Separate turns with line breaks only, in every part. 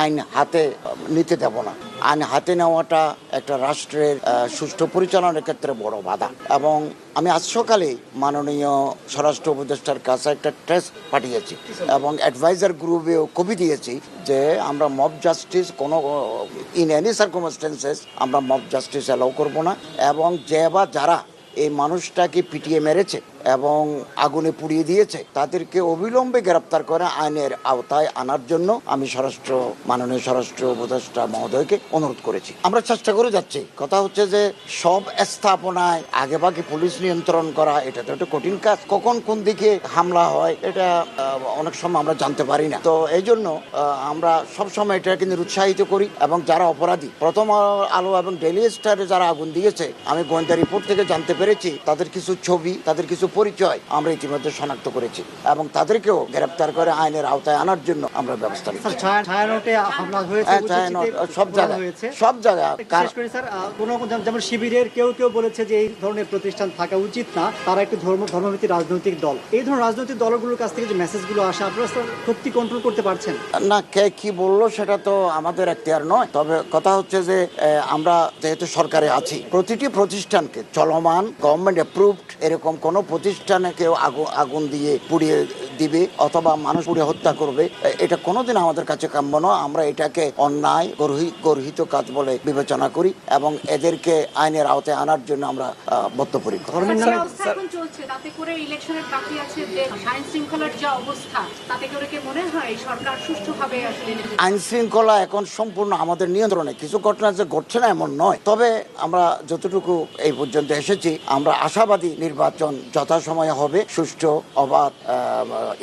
আইন হাতে নিতে দেব না। আইন হাতে নেওয়াটা একটা রাষ্ট্রের সুষ্ঠু পরিচালনার ক্ষেত্রে বড় বাধা। এবং আমি আজ সকালে মাননীয় স্বরাষ্ট্র উপদেষ্টার কাছে একটা ট্রেস পাঠিয়েছি এবং অ্যাডভাইজার গ্রুপেও কপি দিয়েছি যে আমরা মব জাস্টিস কোনো ইন এনি সার্কমস্টেন্সেস আমরা মব জাস্টিস অ্যালাউ করব না। এবং যে বা যারা এই মানুষটাকে পিটিয়ে মেরেছে এবং আগুনে পুড়িয়ে দিয়েছে, তাদেরকে অবিলম্বে গ্রেপ্তার করে আইনের আওতায় আনার জন্য আমি স্বরাষ্ট্র, মাননীয় স্বরাষ্ট্র উপদেষ্টা মহোদয়কে অনুরোধ করেছি। আমরা চেষ্টা করে যাচ্ছি। কথা হচ্ছে যে সব স্থাপনায় আগে ভাগে পুলিশ নিয়ন্ত্রণ করা, এটা তো একটা কঠিন কাজ। কখন কোন দিকে হামলা হয়, এটা অনেক সময় আমরা জানতে পারি না। তো এই জন্য আমরা সব সময় এটা কিন্তু উৎসাহিত করি এবং যারা অপরাধী, প্রথম আলো এবং ডেলি স্টারে যারা আগুন দিয়েছে, আমি গোয়েন্দা রিপোর্ট থেকে জানতে পেরেছি, তাদের কিছু ছবি, তাদের কিছু পরিচয় আমরা ইতিমধ্যে শনাক্ত করেছি এবং তাদেরকেও গ্রেপ্তার করে আইনের আওতায় আনার জন্য আমরা ব্যবস্থা নিচ্ছি। হ্যাঁ,
উচিতে
সব জায়গায় সব জায়গায়
বিশেষ করে স্যার আহ, কোনো যেমন- শিবিরের কেউ কেউ বলেছে যে এই ধরনের প্রতিষ্ঠান থাকা উচিত না তারা একটি ধর্ম ধর্মভিত্তিক রাজনৈতিক দল। এই ধরনের রাজনৈতিক দলগুলোর কাছ থেকে যে মেসেজগুলো আসে আপনারা সত্যি কন্ট্রোল করতে পারছেন?
না কে কি বলল সেটা তো আমাদের এখতিয়ার নয়। তবে কথা হচ্ছে যে আমরা যেহেতু সরকারে আছি প্রতিটি প্রতিষ্ঠানকে চলমান গভর্নমেন্ট অ্যাপ্রুভড এরকম কোনো প্রতিষ্ঠানে কেউ আগুন আগুন দিয়ে পুড়িয়ে দিবে অথবা মানুষ পুড়িয়ে হত্যা করবে এটা কোনোদিন আমাদের কাছে কাম্য নয়। আমরা এটাকে অন্যায় গর্হি- গর্হিত কাজ বলে বিবেচনা করি এবং এদেরকে আইনের আওতায় আনার জন্য আমরা বদ্ধপরিকর।
মনে হয় নির্বাচন
আইন শৃঙ্খলা এখন সম্পূর্ণ আমাদের নিয়ন্ত্রণে। কিছু ঘটনা যে ঘটছে না এমন নয়। তবে আমরা যতটুকু এই পর্যন্ত এসেছি আমরা আশাবাদী নির্বাচন যথাসময়ে হবে। সুষ্ঠু অবাধ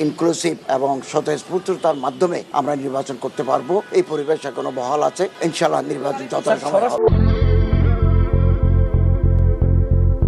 ইনক্লুসিভ এবং স্বতঃস্ফূর্ততার মাধ্যমে আমরা নির্বাচন করতে পারব। এই পরিবেশ এখনও বহাল আছে। ইনশাল্লাহ নির্বাচন যথাসময় হবে।